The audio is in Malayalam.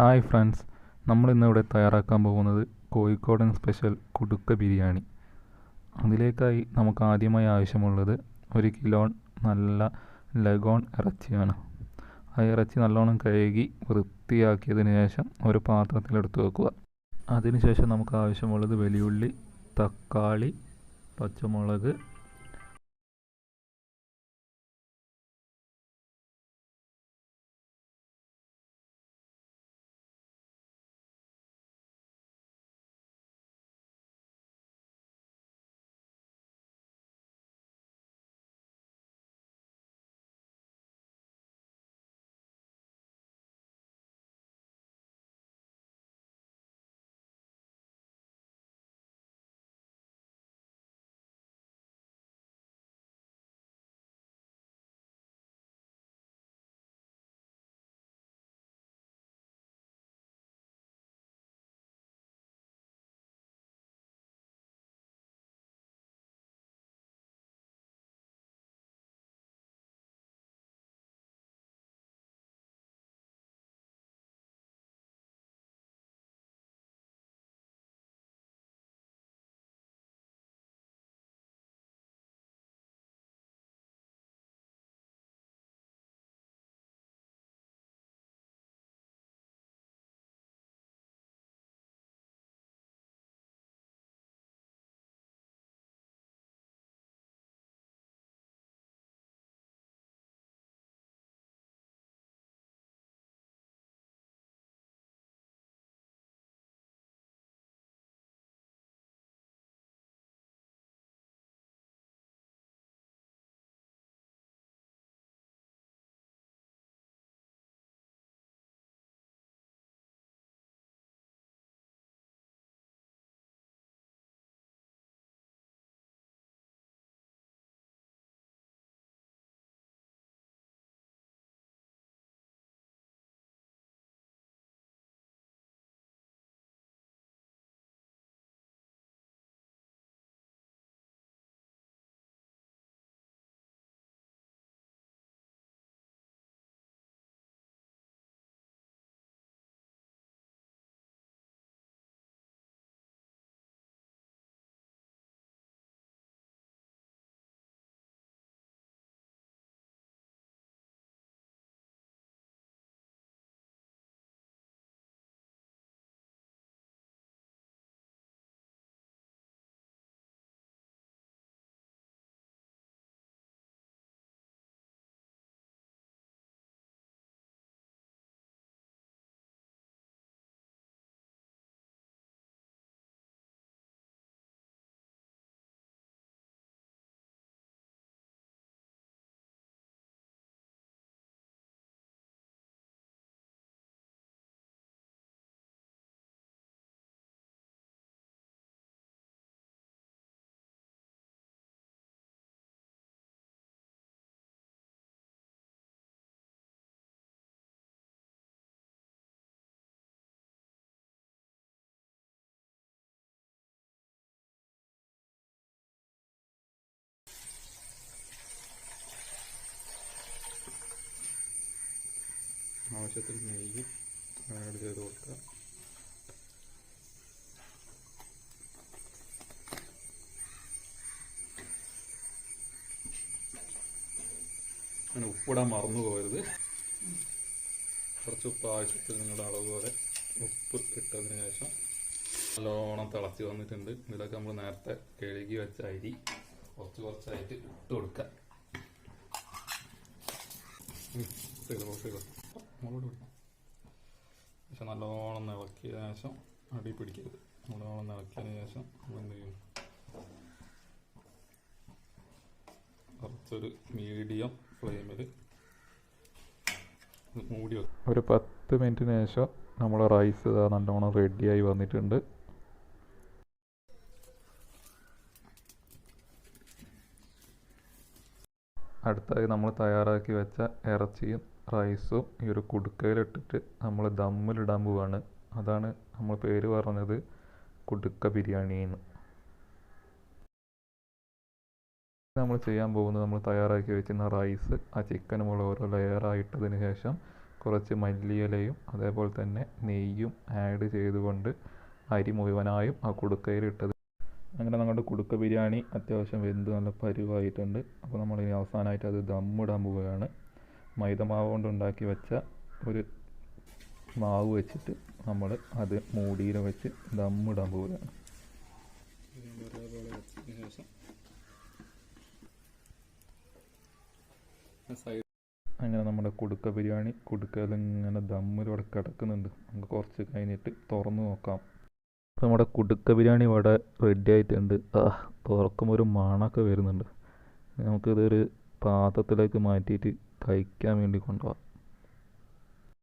ഹായ് ഫ്രണ്ട്സ് നമ്മൾ ഇന്നിവിടെ തയ്യാറാക്കാൻ പോകുന്നത് കോഴിക്കോടൻ സ്പെഷ്യൽ കുടുക്ക ബിരിയാണി. അതിലേക്കായി നമുക്ക് ആദ്യമായി ആവശ്യമുള്ളത് ഒരു കിലോ നല്ല ലഗോൺ ഇറച്ചിയാണ്. ആ ഇറച്ചി നല്ലോണം കഴുകി വൃത്തിയാക്കിയതിന് ശേഷം ഒരു പാത്രത്തിലെടുത്ത് വെക്കുക. അതിനുശേഷം നമുക്ക് ആവശ്യമുള്ളത് വെളിയുള്ളി തക്കാളി പച്ചമുളക് ആവശ്യത്തിന് നെയ്യ് ആഡ് ചെയ്ത് കൊടുക്കുക. അങ്ങനെ ഉപ്പിടാൻ മറന്നു പോകരുത്. കുറച്ച് ഉപ്പ് ആവശ്യത്തിൽ നിങ്ങളുടെ അളവ് പോലെ ഉപ്പ് ഇട്ടതിന് ശേഷം നല്ലോണം തിളച്ച് വന്നിട്ടുണ്ട്. ഇതിലൊക്കെ നമ്മൾ നേരത്തെ കഴുകി വെച്ച അരി കുറച്ച് കുറച്ചായിട്ട് ഇട്ട് കൊടുക്കുക ചെയ്തോ ചെയ്തോ മുളക് വിടണം പക്ഷെ നല്ലോണം ഇളക്കിയ ശേഷം അടി പിടിക്കരുത്. നല്ലോണം ഇളക്കിയതിന് ശേഷം നമ്മളെന്ത് ചെയ്യും? കുറച്ചൊരു മീഡിയം ഫ്ലെയിമിൽ മൂടി വെക്കും. ഒരു പത്ത് മിനിറ്റിന് ശേഷം നമ്മൾ റൈസ് ഇതാ നല്ലോണം റെഡിയായി വന്നിട്ടുണ്ട്. അടുത്തായി നമ്മൾ തയ്യാറാക്കി വെച്ച ഇറച്ചിയും റൈസും ഈ ഒരു കുടുക്കയിലിട്ടിട്ട് നമ്മൾ ദമ്മിലിടാൻ പോവാണ്. അതാണ് നമ്മൾ പേര് പറഞ്ഞത് കുടുക്ക ബിരിയാണി എന്ന്. നമ്മൾ ചെയ്യാൻ പോകുന്നത് നമ്മൾ തയ്യാറാക്കി വെച്ചിരുന്ന റൈസ് ആ ചിക്കൻ ചിക്കനുമുള്ള ഓരോ ലെയറായിട്ടതിന് ശേഷം കുറച്ച് മല്ലിയിലയും അതേപോലെ തന്നെ നെയ്യും ആഡ് ചെയ്തുകൊണ്ട് അരി മുഴുവനായും ആ കുടുക്കയിലിട്ടത്. അങ്ങനെ നമ്മുടെ കുടുക്ക ബിരിയാണി അത്യാവശ്യം വെന്ത് നല്ല പരുവായിട്ടുണ്ട്. അപ്പോൾ നമ്മൾ ഇനി അവസാനമായിട്ട് അത് ദമ്മിടാൻ പോവുകയാണ്. മൈദമാവ് കൊണ്ട് ഉണ്ടാക്കി വെച്ച ഒരു മാവ് വെച്ചിട്ട് നമ്മൾ അത് മൂടിയിൽ വെച്ച് ദമ്മിടാൻ പോവുകയാണ്. അങ്ങനെ നമ്മുടെ കുടുക്ക ബിരിയാണി കുടുക്കയിൽ ഇങ്ങനെ ദമ്മിലൂടെ കിടക്കുന്നുണ്ട്. നമുക്ക് കുറച്ച് കഴിഞ്ഞിട്ട് തുറന്നു നോക്കാം. അപ്പോൾ നമ്മുടെ കുടുക്ക ബിരിയാണി ഇവിടെ റെഡി ആയിട്ടുണ്ട്. ആ തുറക്കുമ്പോൾ ഒരു മണമൊക്കെ വരുന്നുണ്ട്. നമുക്കിതൊരു പാത്രത്തിലേക്ക് മാറ്റിയിട്ട് കഴിക്കാൻ വേണ്ടി കൊണ്ടുപോകാം